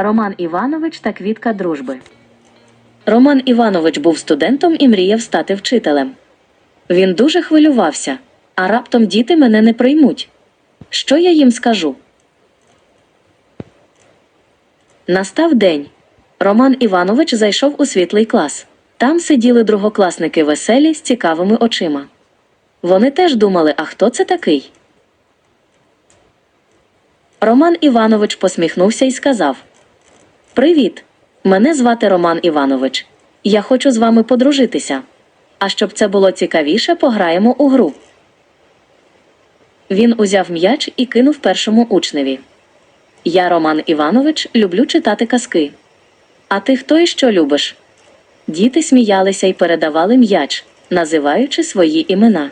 Роман Іванович та Квітка дружби. Роман Іванович був студентом і мріяв стати вчителем. Він дуже хвилювався, а раптом діти мене не приймуть. Що я їм скажу? Настав день. Роман Іванович зайшов у світлий клас. Там сиділи другокласники веселі з цікавими очима. Вони теж думали, а хто це такий? Роман Іванович посміхнувся і сказав: Привіт! Мене звати Роман Іванович. Я хочу з вами подружитися. А щоб це було цікавіше, пограємо у гру. Він узяв м'яч і кинув першому учневі. Я, Роман Іванович, люблю читати казки. А ти хто і що любиш? Діти сміялися і передавали м'яч, називаючи свої імена.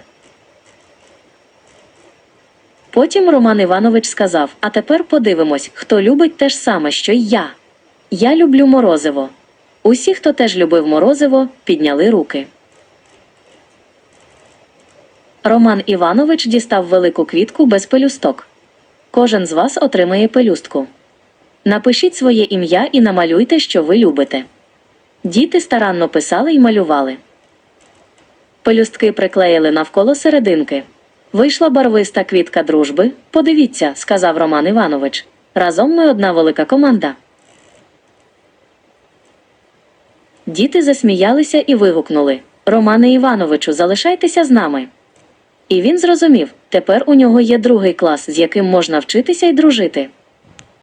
Потім Роман Іванович сказав: А тепер подивимось, хто любить те ж саме, що й я. Я люблю морозиво. Усі, хто теж любив морозиво, підняли руки. Роман Іванович дістав велику квітку без пелюсток. Кожен з вас отримає пелюстку. Напишіть своє ім'я і намалюйте, що ви любите. Діти старанно писали і малювали. Пелюстки приклеїли навколо серединки. Вийшла барвиста квітка дружби. Подивіться, сказав Роман Іванович. Разом ми одна велика команда. Діти засміялися і вигукнули Романе Івановичу, залишайтеся з нами. І він зрозумів, тепер у нього є другий клас, з яким можна вчитися і дружити.